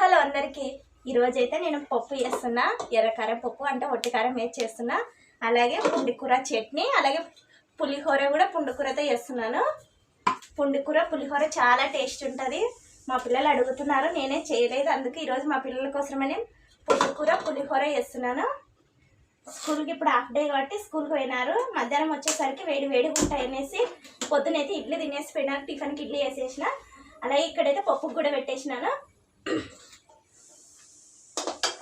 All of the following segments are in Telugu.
హలో అందరికీ. ఈరోజు అయితే నేను పప్పు చేస్తున్నా. ఎర్రకారం పప్పు అంటే ఒట్టికారం వేసి చేస్తున్నా. అలాగే పుండికూర చట్నీ అలాగే పులిహోర కూడా పుండికూరతో చేస్తున్నాను. పుండికూర పులిహోర చాలా టేస్ట్ ఉంటుంది. మా పిల్లలు అడుగుతున్నారు నేనే చేయలేదు. అందుకే ఈరోజు మా పిల్లల కోసమని పుండికూర పులిహోర చేస్తున్నాను. స్కూల్కి ఇప్పుడు హాఫ్ డే కాబట్టి స్కూల్కి పోయినారు. మధ్యాహ్నం వచ్చేసరికి వేడి వేడిగా ఉంటాయి అనేసి పొద్దునైతే ఇడ్లీ తినేసి పోయినారు. టిఫిన్కి ఇడ్లీ వేసేసిన. అలాగే ఇక్కడైతే పప్పుకు కూడా పెట్టేసినాను.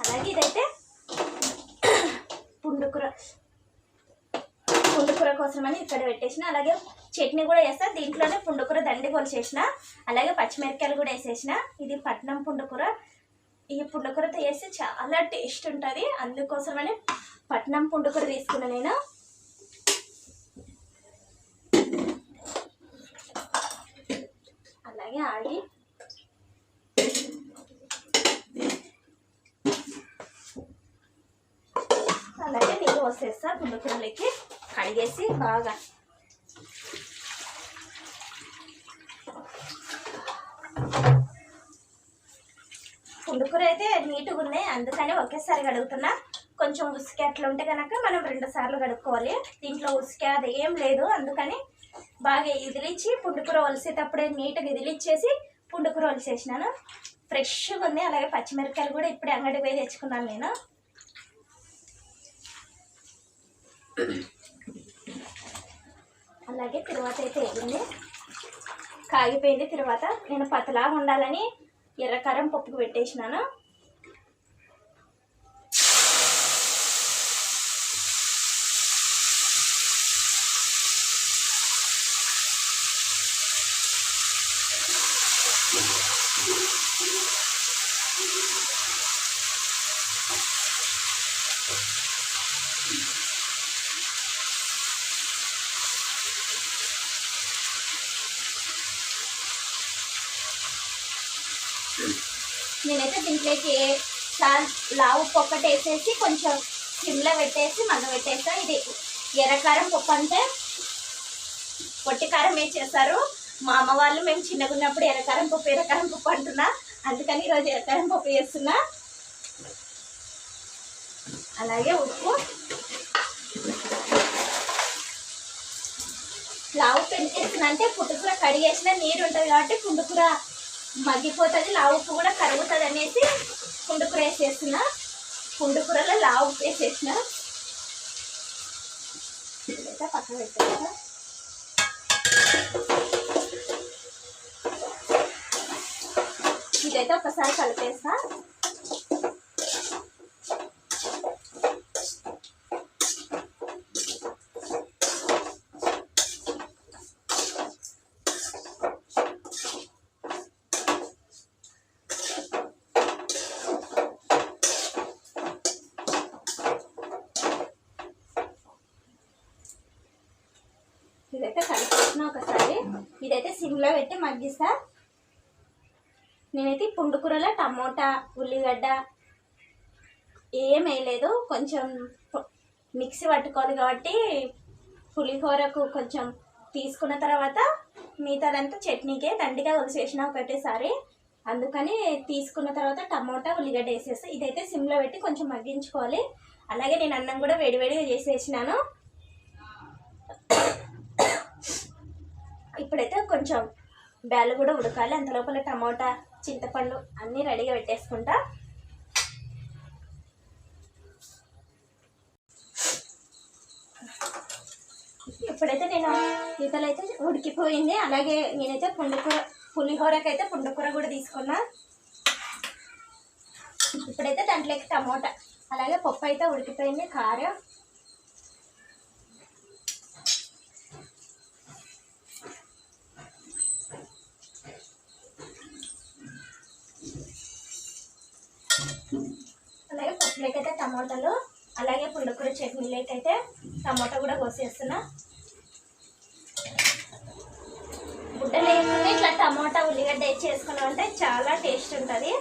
అలాగే ఇదైతే పుండుకూర పుండుకూర కోసమని ఇక్కడ పెట్టేసిన. అలాగే చట్నీ కూడా వేస్తా దీంట్లోనే పుండుకూర దండి కొలిచేసిన. అలాగే పచ్చిమిరపకాయలు కూడా వేసేసిన. ఇది పట్నం పుండుకూర ఈ పుండుకూరతో వేస్తే చాలా టేస్ట్ ఉంటుంది. అందుకోసమని పట్నం పుండుకూర తీసుకున్నా నేను. అలాగే ఆగి అలాగే నీళ్ళు పోసేస్తా పుండుకూరలకి కడిగేసి బాగా. పుండుకూర అయితే నీట్గా ఉన్నాయి అందుకని ఒకేసారి కడుగుతున్నా. కొంచెం ఉసికి అట్లా ఉంటే కనుక మనం రెండు సార్లు కడుక్కోవాలి. దీంట్లో ఉసికి అది ఏం లేదు అందుకని బాగా ఇదిలిచ్చి పుండుకూర వలిసేటప్పుడే నీట్గా ఇదిలిచ్చేసి పుండుకూర వలిసేసినాను ఫ్రెష్గా ఉంది. అలాగే పచ్చిమిరపకాయలు కూడా ఇప్పుడే అంగడికి పోయి తెచ్చుకున్నాను నేను. అలాగే తర్వాత అయితే వేగింది కాగిపోయింది. తర్వాత నేను పతలాగా ఉండాలని ఎర్రకారం పప్పుకు పెట్టేసినాను. నేనైతే దీంట్లోకి లా- లావు పొక్కటి వేసేసి కొంచెం సిమ్లో పెట్టేసి మగ్గ పెట్టేస్తా. ఇది ఎర్రకారం పప్పు అంటే పొట్టి కారం వేసి చేస్తారు? మా అమ్మ వాళ్ళు మేము చిన్నగా ఉన్నప్పుడు ఎర్రకారం పప్పు ఎర్రకారం పప్పు అంటున్నా. అందుకని ఈరోజు ఎర్రకారం పప్పు చేస్తున్నా. అలాగే ఉప్పు. లావు పెంచేస్తున్నా అంటే పుట్టుకూర కడిగేసిన నీరు ఉంటుంది కాబట్టి పుండుకూర మగ్గిపోతుంది లావు ఉప్పు కూడా కరుగుతుంది అనేసి పుండుకూర వేసేసిన పుండుకూరలో లావు ఉప్పు వేసేసిన. పక్కన పెట్టేస్తా. ఇదైతే ఒకసారి కలిపేస్తా ఇదైతే కలిపేసిన ఒకసారి ఇదైతే సిమ్లో పెట్టి మగ్గిస్తా. నేనైతే పుండు కూరలో టమోటా ఉల్లిగడ్డ ఏం వేయలేదు. కొంచెం మిక్సీ పట్టుకోవాలి కాబట్టి పులిహోరకు కొంచెం తీసుకున్న తర్వాత మిగతాదంతా చట్నీకే దండిగా వదిలేసిన ఒకటేసారి. అందుకని తీసుకున్న తర్వాత టమోటా ఉల్లిగడ్డ వేసేస్తాను ఇదైతే సిమ్లో పెట్టి కొంచెం మగ్గించుకోవాలి. అలాగే నేను అన్నం కూడా వేడివేడిగా చేసేసినాను ఇప్పుడైతే కొంచెం బ్యాలు కూడా ఉడకాలి. అంత లోపల టమోటా చింతపండు అన్నీ రెడీగా పెట్టేసుకుంటా. ఇప్పుడైతే నేను ఈతలైతే ఉడికిపోయింది. అలాగే నేనైతే పుండుకూర పులిహోరకైతే పుండుకూర కూడా తీసుకున్నా. ఇప్పుడైతే దాంట్లోకి టమోటా అలాగే పప్పు అయితే ఉడికిపోయింది. కారం అలాగే అయితే టమాటాలు అలాగే పుల్లకూర చట్నీలోకి అయితే టమాటా కూడా కోసేస్తున్నా. గుడ్డ లేకుండా ఇట్లా టమాటా ఉల్లిగడ్డ వేసి చేసుకున్నాం అంటే చాలా టేస్ట్ ఉంటుంది.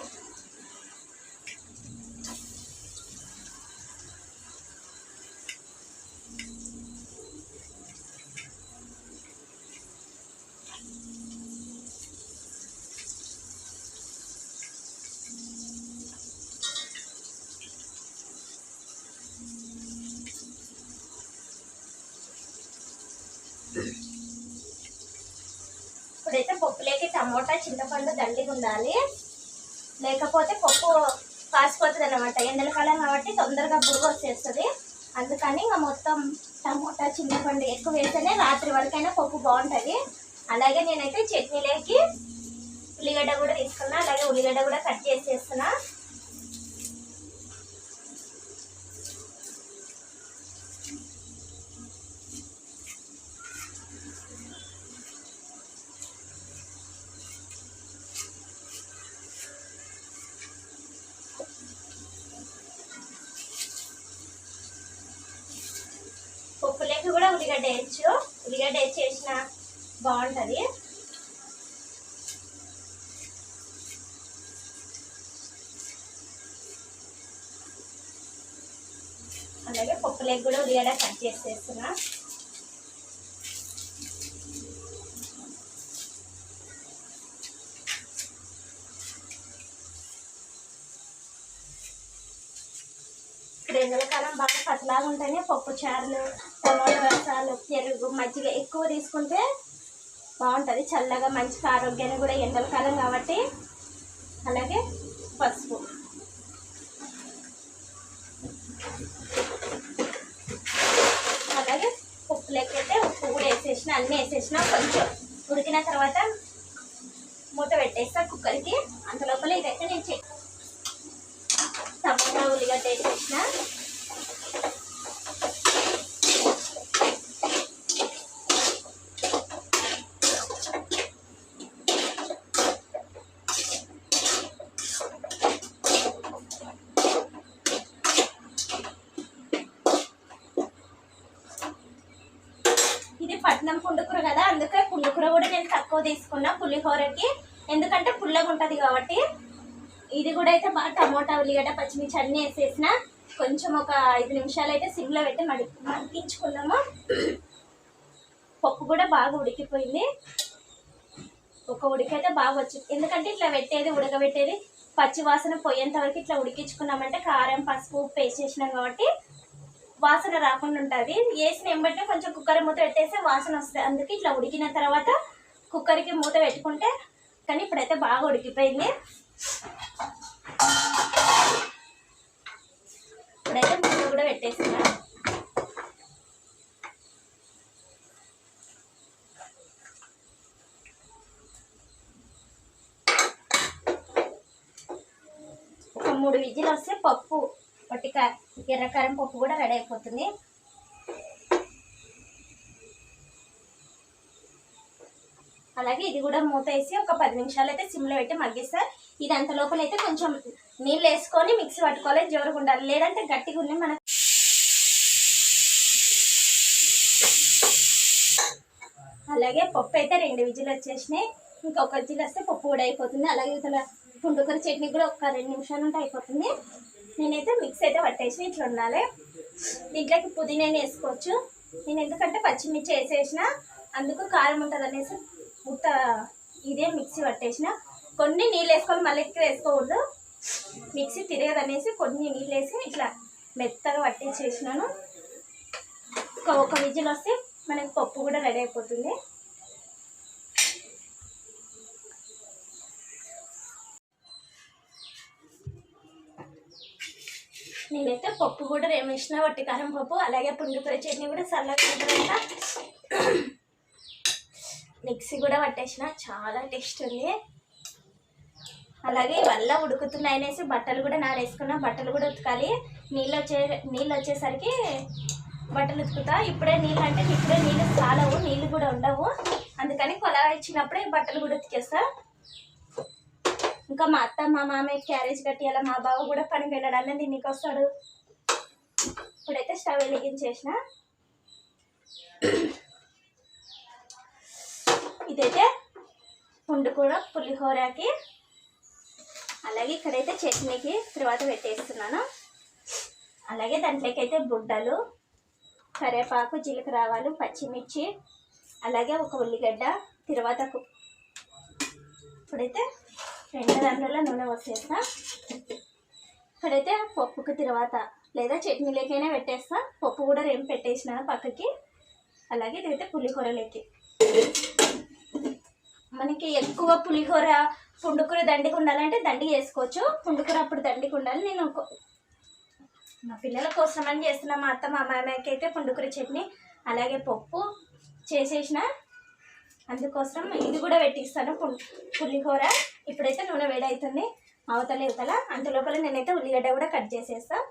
టమోటా చింతపండు దండిగా ఉండాలి. లేకపోతే పప్పు కాసిపోతుంది అనమాట ఎండలకాలం కాబట్టి తొందరగా బురుగు వచ్చేస్తుంది. అందుకని ఇంకా మొత్తం టమోటా చింతపండు ఎక్కువ వేస్తేనే రాత్రి వరకైనా పప్పు బాగుంటుంది. అలాగే నేనైతే చట్నీలోకి ఉల్లిగడ్డ కూడా తీసుకున్నా. అలాగే ఉల్లిగడ్డ కూడా కట్ చేసి వేస్తున్నా పప్పులోకి కూడా ఉల్లిగడ్డ వేయచ్చు ఉల్లిగడ్డ వేసి చేసిన బాగుంటుంది అలాగే పప్పులోకి కూడా ఉల్లిగడ్డ కట్ బాగా పతలాగా ఉంటేనే పప్పు చారులు టమాటో రసాలు పెరుగు మజ్జిగ ఎక్కువ తీసుకుంటే బాగుంటుంది. చల్లగా మంచిగా ఆరోగ్యాన్ని కూడా ఎండలకాలం కాబట్టి. అలాగే పసుపు అలాగే ఉప్పు లెక్కైతే ఉప్పు కూడా వేసేసిన అన్నీ వేసేసిన కొంచెం ఉడికిన తర్వాత మూత పెట్టేస్తా కుక్కర్కి అంత లోపల ఇదైతే నేను చెక్ టమాటా ఉల్లిగడ్డ వేసేసిన ఇది పట్నం పుండుకూర కదా అందుకే కూడా నేను తక్కువ తీసుకున్నా పులిహోరకి. ఎందుకంటే పుల్లగా ఉంటుంది కాబట్టి. ఇది కూడా అయితే బాగా టమోటా ఉల్లిగడ్డ పచ్చిమిర్చి అన్నీ వేసేసిన. కొంచెం ఒక ఐదు నిమిషాలు అయితే సిమ్లో పెట్టి మడి మడికించుకున్నాము. పప్పు కూడా బాగా ఉడికిపోయింది. ఒక ఉడికైతే బాగా వచ్చింది ఎందుకంటే ఇట్లా పెట్టేది ఉడకబెట్టేది పచ్చి వాసన పోయేంత వరకు ఇట్లా ఉడికించుకున్నామంటే కారం పసుపు ఉప్పు వేసేసినాం కాబట్టి వాసన రాకుండా ఉంటుంది. వేసిన వెంబడితే కొంచెం కుక్కర్ మూత పెట్టేస్తే వాసన వస్తుంది. అందుకే ఇట్లా ఉడికిన తర్వాత కుక్కర్కి మూత పెట్టుకుంటే కానీ ఇప్పుడైతే బాగా ఉడికిపోయింది. ఇప్పుడైతే మూత కూడా పెట్టేస్తున్నా. ఒక మూడు విజిల్ వస్తే పప్పు. పట్టిక ఎర్రకారం పప్పు కూడా రెడీ అయిపోతుంది. అలాగే ఇది కూడా మూత వేసి ఒక పది నిమిషాలు అయితే సిమ్లో పెట్టి మగ్గిస్తా. ఇది అంత లోపల అయితే కొంచెం నీళ్ళు వేసుకొని మిక్సీ పట్టుకోవాలి జోరుగా ఉండాలి. లేదంటే గట్టిగా ఉంది మన అలాగే పప్పు అయితే రెండు విజిల్ వచ్చేసినాయి. ఇంకొక విజిల్ వస్తే పప్పు కూడా అయిపోతుంది. అలాగే ఇతర పుండుకూర చట్నీ కూడా ఒక రెండు నిమిషాలు ఉంటే అయిపోతుంది. నేనైతే మిక్స్ అయితే పట్టేసి ఇట్లా ఉండాలి. దీంట్లోకి పుదీనాని వేసుకోవచ్చు. నేను ఎందుకంటే పచ్చిమిర్చి వేసేసిన అందుకు కారం ఉంటుంది అనేసి ఉత్త ఇదే మిక్సీ పట్టేసిన. కొన్ని నీళ్ళు వేసుకొని మళ్ళీ ఎక్కువ వేసుకోకూడదు. మిక్సీ తిరగదు అనేసి కొన్ని నీళ్ళు వేసి ఇట్లా మెత్తగా పట్టించేసినాను. ఒక విజిల్ వస్తే మనకి పప్పు కూడా రెడీ అయిపోతుంది. నేనైతే పప్పు కూడా వేసిన వట్టి కారం పప్పు అలాగే పుండుకూర చట్నీ కూడా చల్లగా ఉంటుందంట. మిక్సీ కూడా పట్టేసిన చాలా టేస్ట్ ఉంది. అలాగే వల్ల ఉడుకుతున్నాయి అనేసి బట్టలు కూడా నారేసుకున్నా. బట్టలు కూడా ఉతకాలి. నీళ్ళు వచ్చే నీళ్ళు వచ్చేసరికి బట్టలు ఉతుకుతా. ఇప్పుడే నీళ్ళు అంటే ఇప్పుడే నీళ్ళు చాలవు నీళ్ళు కూడా ఉండవు. అందుకని కొల ఇచ్చినప్పుడే బట్టలు కూడా ఉతికేస్తా. ఇంకా మా అత్త మా మామయ్య క్యారేజ్ కట్టియాల మా బావ కూడా పనికి వెళ్ళడాలని దీనికి వస్తాడు. ఇప్పుడైతే స్టవ్ వెలిగించేసిన. ఇదైతే పుండుకూర పులిహోరకి అలాగే ఇక్కడైతే చట్నీకి తర్వాత పెట్టేస్తున్నాను. అలాగే దాంట్లోకి అయితే బుడ్డలు కరివేపాకు జీలకర్ర ఆవాలు పచ్చిమిర్చి అలాగే ఒక ఉల్లిగడ్డ తర్వాత ఇప్పుడైతే రెండు గంటల నూనె పోసేస్తా. ఇక్కడైతే పప్పుకి తర్వాత లేదా చట్నీలకైనా పెట్టేస్తా. పప్పు కూడా ఏం పెట్టేసిన పక్కకి. అలాగే ఇదైతే పులిహోరలోకి. మనకి ఎక్కువ పులిహోర పుండుకూర దండికి ఉండాలంటే దండి చేసుకోవచ్చు పుండుకూర అప్పుడు దండికి ఉండాలి. నేను మా పిల్లల కోసం అని చేస్తున్నా మా అత్త మా మామయ్యకి అయితే పుండుకూర చట్నీ అలాగే పప్పు చేసేసిన. అందుకోసం ఇది కూడా పెట్టిస్తాను పులిహోర. ఇప్పుడైతే నూనె వేడి అవుతుంది అవతల ఇవతల అంత లోపల నేనైతే ఉల్లిగడ్డ కూడా కట్ చేసేస్తాను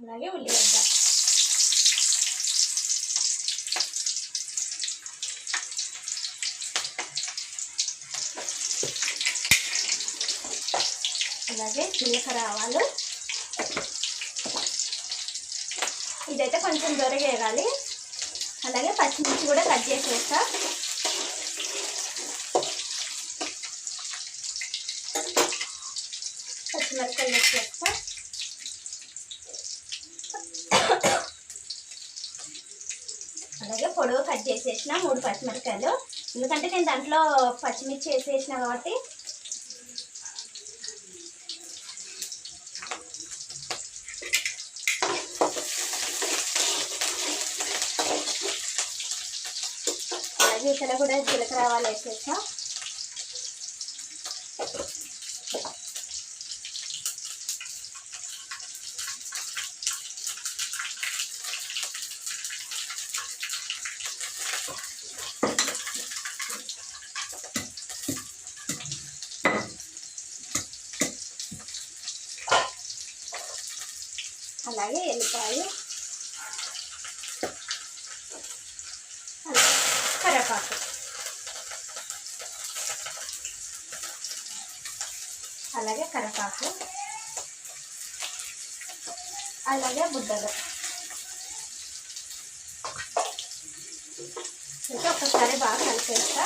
అలాగే ఉల్లిగడ్డ అలాగే జీలకర్ర ఆవాలు ఇదైతే కొంచెం దొరగేయాలి అలాగే పచ్చిమిర్చి కూడా కట్ చేసేస్తా. పచ్చిమిరపకాయలు వచ్చేస్తా అలాగే పొడవు కట్ చేసేసిన మూడు పచ్చిమిరపకాయలు. ఎందుకంటే నేను దాంట్లో పచ్చిమిర్చి వేసేసిన కాబట్టి అలాగే కూడా జీలకర్ర ఆవాలు వేసేసా అలాగే ఎల్లిపాయలు అలాగే కరివేపాకు అలాగే కరివేపాకు అలాగే బుడ్డలు ఇంకా ఒకసారి బాగా కలిపేస్తా.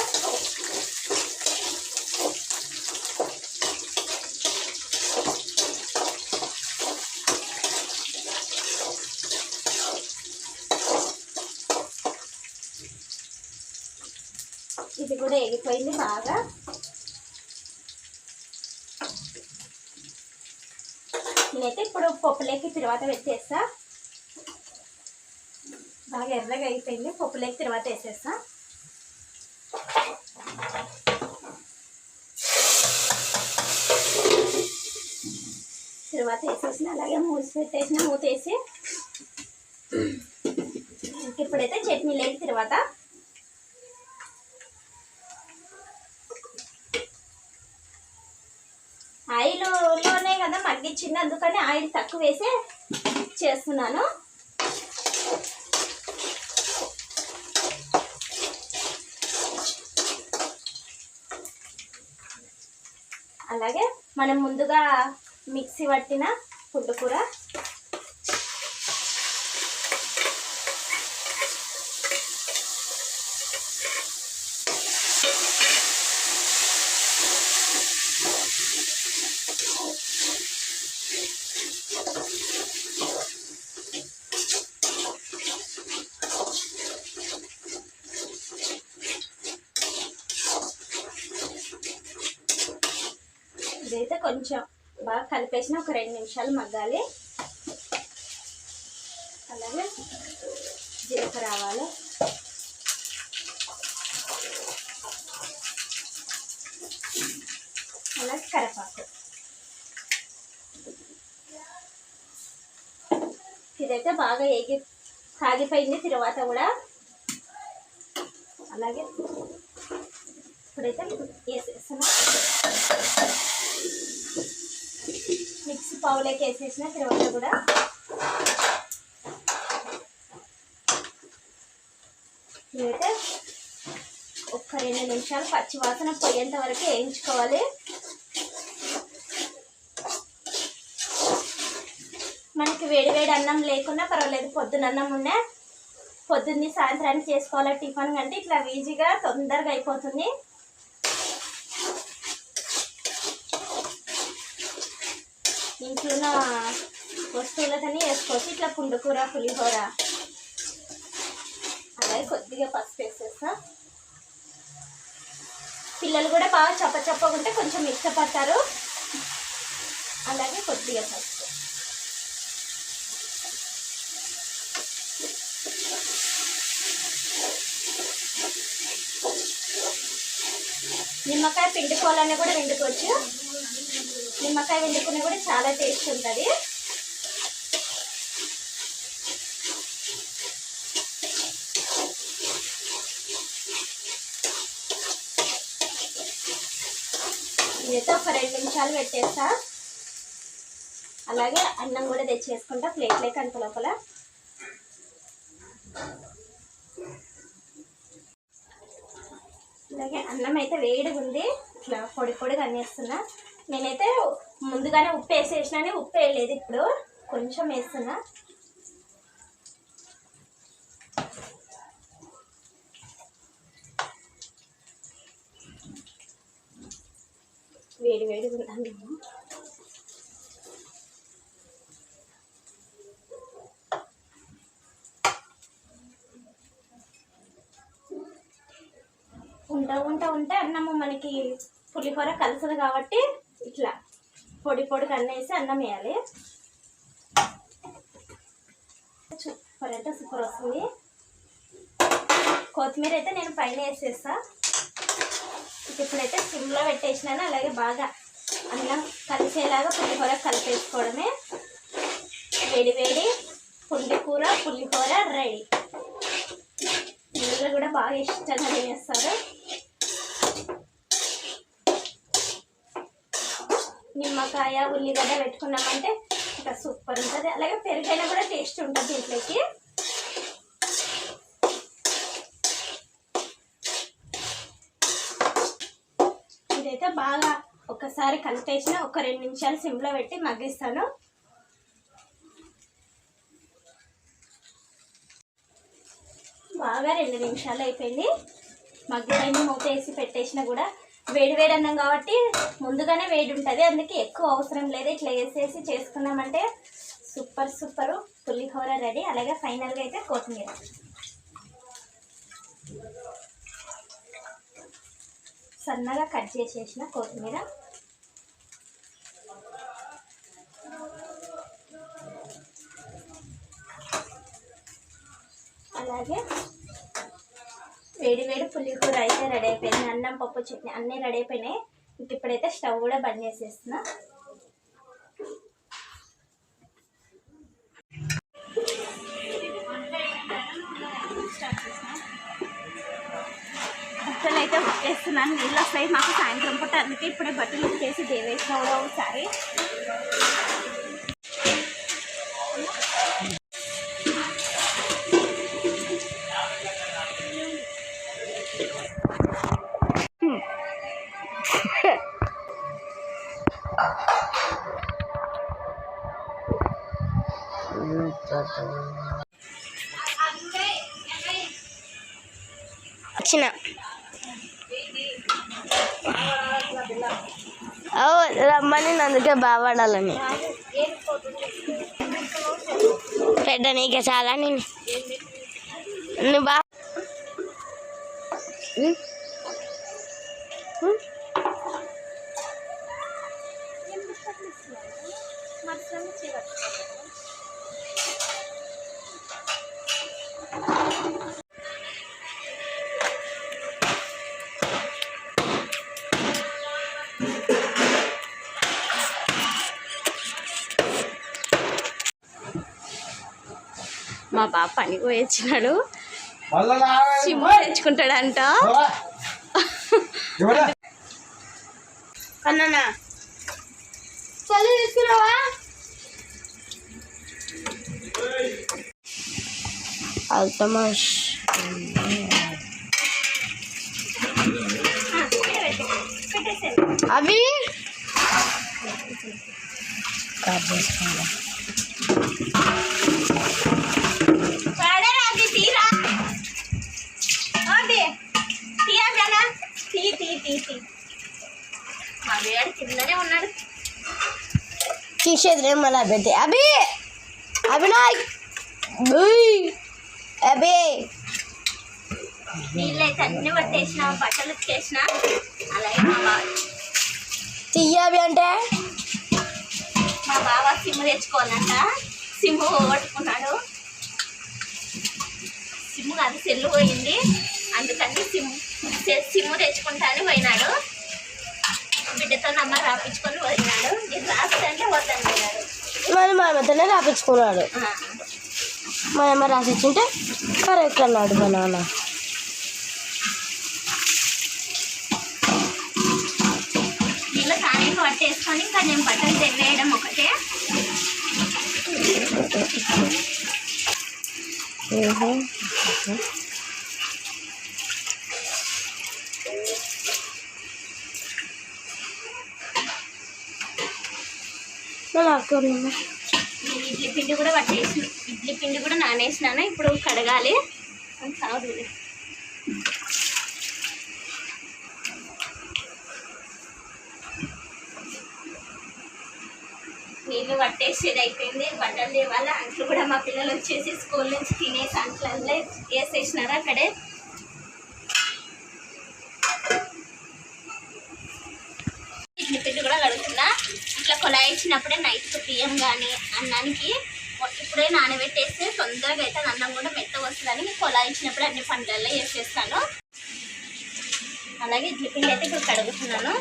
ఇది కూడా ఎగిపోయింది బాగా. అయితే ఇప్పుడు పప్పులేకి తర్వాత వేసేస్తా. బాగా ఎర్రగా అయిపోయింది. పప్పులేకి తర్వాత వేసేస్తా. తర్వాత వేసేసిన అలాగే మూసి పెట్టేసిన మూత వేసి ఇప్పుడైతే చట్నీ లేని తర్వాత కదా మగ్గించింది అందుకని ఆయిల్ తక్కువ వేసే చేస్తున్నాను. అలాగే మనం ముందుగా మిక్సీ పట్టిన పుట్టుకూర ఇదైతే కొంచెం బాగా కలిపేసిన ఒక రెండు నిమిషాలు మగ్గాలి. అలాగే జీలకర్ర ఆవాలు. అలాగే కరపాకు ఇదైతే బాగా ఏగి కాగిపోయింది తర్వాత కూడా అలాగే ఇప్పుడైతే వేసేస్తున్నాం. పావులోకి వేసేసిన తర్వాత కూడా ఇదైతే ఒక్క రెండు నిమిషాలు పచ్చి వాసన పోయేంత వరకు వేయించుకోవాలి. మనకి వేడి వేడి అన్నం లేకున్నా పర్వాలేదు పొద్దున అన్నం ఉన్నా పొద్దున్నే సాయంత్రానికి చేసుకోవాలి టిఫిన్ కంటే ఇట్లా ఈజీగా తొందరగా అయిపోతుంది. ఇంట్లో ఉన్న వస్తువులతోనే వేసుకోవచ్చు. ఇట్లా పుండుకూర పులిహోర. అలాగే కొద్దిగా పసుపు వేసేస్తా. పిల్లలు కూడా బాగా చప్ప చప్పగా ఉంటే కొంచెం ఇష్టపడతారు. అలాగే కొద్దిగా పసుపు. నిమ్మకాయ పిండుకోవాలని కూడా పిండుకోవచ్చు. నిమ్మకాయ వండుకుని కూడా చాలా టేస్ట్ ఉంటుంది. ఇదైతే ఒక రెండు నిమిషాలు పెట్టేస్తా. అలాగే అన్నం కూడా తెచ్చేసుకుంటా ప్లేట్లోకి అంత లోపల. అలాగే అన్నం అయితే వేడిగా ఉంది ఇట్లా పొడి పొడిగా అన్నేస్తున్నా. నేనైతే ముందుగానే ఉప్పు వేసేసినానే ఉప్పు వేయలేదు ఇప్పుడు. కొంచెం వేస్తున్నా. వేడి వేడి ఉన్నాను ఉంటా ఉంటా ఉంటే అన్నము మనకి పులిహోర కలుసదు కాబట్టి ఇట్లా పొడి పొడికి అన్నం వేసి అన్నం వేయాలి. సూపర్ అయితే సూపర్ వస్తుంది. కొత్తిమీర అయితే నేను పైన వేసేస్తా. ఇప్పుడైతే సిమ్లో పెట్టేసినాను అలాగే బాగా అన్నం కలిసేలాగా పులిహోర కలిపేసుకోవడమే. వేడి వేడి పుండి పులిహోర రెడీ. పిల్లలు కూడా బాగా ఇష్టంగా తినేస్తారు నిమ్మకాయ ఉల్లిగడ్డ పెట్టుకున్నామంటే ఇంకా సూపర్ ఉంటుంది. అలాగే పెరుగైనా కూడా టేస్ట్ ఉంటుంది దీంట్లోకి. ఇదైతే బాగా ఒకసారి కలిపేసిన ఒక రెండు నిమిషాలు సిమ్లో పెట్టి మగ్గిస్తాను. బాగా రెండు నిమిషాలు అయిపోయింది. మగ్గిపోయింది మూత వేసి పెట్టేసిన కూడా వేడి వేడి అన్నం కాబట్టి ముందుగానే వేడి ఉంటుంది. అందుకే ఎక్కువ అవసరం లేదు. ఇట్లా వేసేసి చేసుకున్నామంటే సూపర్ సూపర్ పులిహోర రెడీ. అలాగే ఫైనల్గా అయితే కొత్తిమీర. సన్నగా కట్ చేసేసిన కొత్తిమీర. అలాగే వేడి వేడి పులిహోర అయితే రెడీ అయిపోయింది. అన్నం పప్పు చట్నీ అన్నీ రెడీ అయిపోయినాయి. ఇంక ఇప్పుడైతే స్టవ్ కూడా బంద్ చేసేస్తున్నా. బట్టలు అయితే ఉప్పేస్తున్నాను నీళ్ళు వస్తాయి మాకు సాయంత్రం పూట అందుకే ఇప్పుడే బట్టలు ఉప్పేసి దేవేసిన కూడా ఒకసారి వచ్చిన. ఓ రమ్మని అందుకే బాగుపడాలని పెద్ద నీకే చాలా నేను నువ్వు బా మా బాబు పనికి పోయి వచ్చినాడు మళ్ళా రావే. సిమ్ తెచ్చుకుంటాడంట చదువు తీసుకున్నావా అవి పడరాది తీసేది మళ్ళీ పెట్టి? అభి! అభినాయ్! ఉయ్. అభి! నీళ్ళు అయితే అన్ని పట్టేసిన బట్టలు ఉతికేసిన అలాగే మా బావ. తీయ అభి అంటే? మా బావ సిమ్ తెచ్చుకోవాలంట. సిమ్ పోగొట్టుకున్నాడు సిమ్ కాదు సెల్లు పోయింది. అందుకని సిమ్ సిమ్ తెచ్చుకుంటా అని పోయినాడు. బిడ్డతో నమ్మ రాపించుకొని పోయినాడు. నేను రాస్తా అంటే వద్దన్నాడు అమ్మతోనే రాపించుకున్నాడు. మా అమ్మ రాసిచ్చింటే కరెక్ట్ అన్నాడు మా నాన్న. పట్టేసుకొని ఇంకా నేను బట్టలు ఒకటే అక్కడ ఉన్నా. నేను ఇడ్లీ పిండి కూడా పట్టేసి ఇడ్లీ పిండి కూడా నానేసినాను ఇప్పుడు కడగాలి. కాదు నీళ్ళు పట్టేసేది అయిపోయింది. బట్టలు తేవాలి అంట్లు కూడా మా పిల్లలు వచ్చేసి స్కూల్ నుంచి తినేసి అంట్లల్లో వేసేసినారు అక్కడే ఇడ్లీ పిండి కూడా కడుగుతున్నా ఇట్లా ఇచ్చినప్పుడే నైట్ బియ్యం కానీ అన్నానికి ఇప్పుడే నానబెట్టేస్తే తొందరగా అయితే అన్నం కూడా మెత్తగా వస్తుందని కొలాయి ఇచ్చినప్పుడు అన్ని పండ్లల్లో వేసేస్తాను అలాగే ఇడ్లీ పిండి అయితే ఇప్పుడు కడుగుతున్నాను.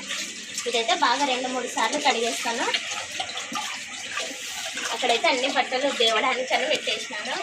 ఇదైతే బాగా రెండు మూడు సార్లు కడిగేస్తాను. అక్కడైతే అన్ని బట్టలు దేవడానికి అని పెట్టేసినాను.